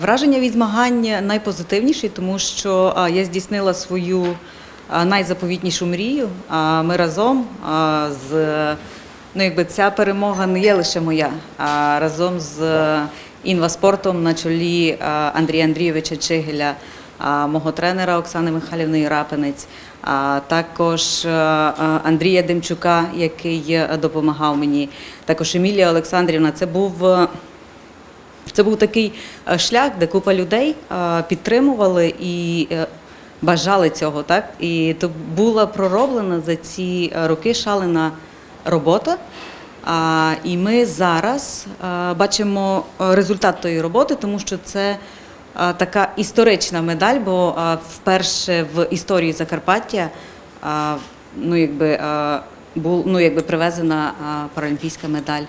Враження від змагань найпозитивніші, тому що я здійснила свою найзаповітнішу мрію. Ми разом з ну, якби ця перемога не є лише моя, а разом з інваспортом на чолі Андрія Андрійовича Чигеля, мого тренера Оксани Михайлівни Рапинець, а також Андрія Демчука, який е, допомагав мені, також Емілія Олександрівна. Це був. Це був такий е, шлях, де купа людей е, підтримували і е, бажали цього. Так? І то була пророблена за ці роки шалена робота. І ми зараз бачимо результат тої роботи, тому що це така історична медаль, бо вперше в історії Закарпаття ну, якби, бул, ну, якби привезена паралімпійська медаль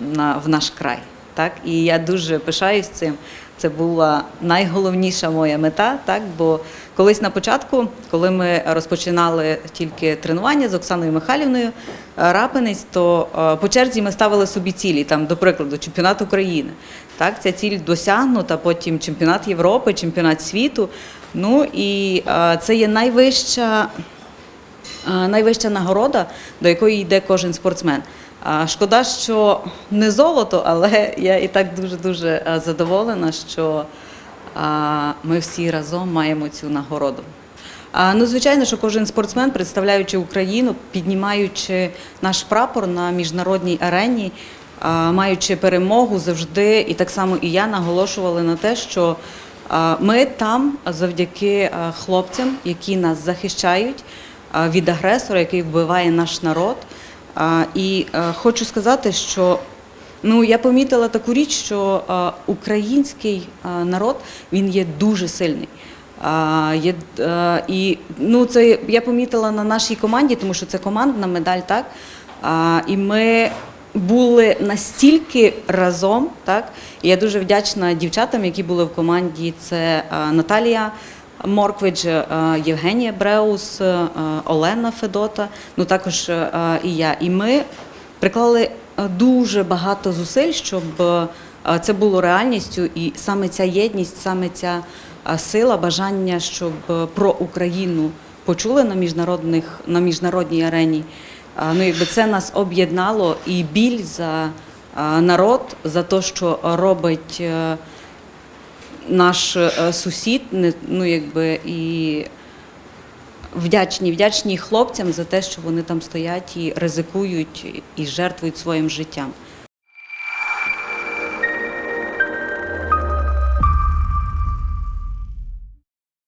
на, в наш край. Так? І я дуже пишаюсь цим. Це була найголовніша моя мета, так? бо колись на початку, коли ми розпочинали тільки тренування з Оксаною Михайлівною е, Рапинець, то е, по черзі ми ставили собі цілі, там, до прикладу, чемпіонат України. Так? Ця ціль досягнута, потім чемпіонат Європи, чемпіонат світу. Ну і е, це є найвища найвища нагорода, до якої йде кожен спортсмен. Шкода, що не золото, але я і так дуже дуже задоволена, що ми всі разом маємо цю нагороду. Ну, звичайно, що кожен спортсмен, представляючи Україну, піднімаючи наш прапор на міжнародній арені, маючи перемогу завжди, і так само і я наголошували на те, що ми там завдяки хлопцям, які нас захищають від агресора, який вбиває наш народ. І хочу сказати, що ну я помітила таку річ, що український народ він є дуже сильний. Є, і ну, це я помітила на нашій команді, тому що це командна медаль, так? І ми були настільки разом, так? І я дуже вдячна дівчатам, які були в команді. Це Наталія Морквич, е, Євгенія Бреус, е, Олена Федота, ну також е, і я. І ми приклали дуже багато зусиль, щоб це було реальністю, і саме ця єдність, саме ця сила, бажання, щоб про Україну почули на міжнародних на міжнародній арені. Ну, якби це нас об'єднало і біль за народ, за те, що робить наш е, сусід, ну якби і вдячні, вдячні хлопцям за те, що вони там стоять і ризикують і жертвують своїм життям.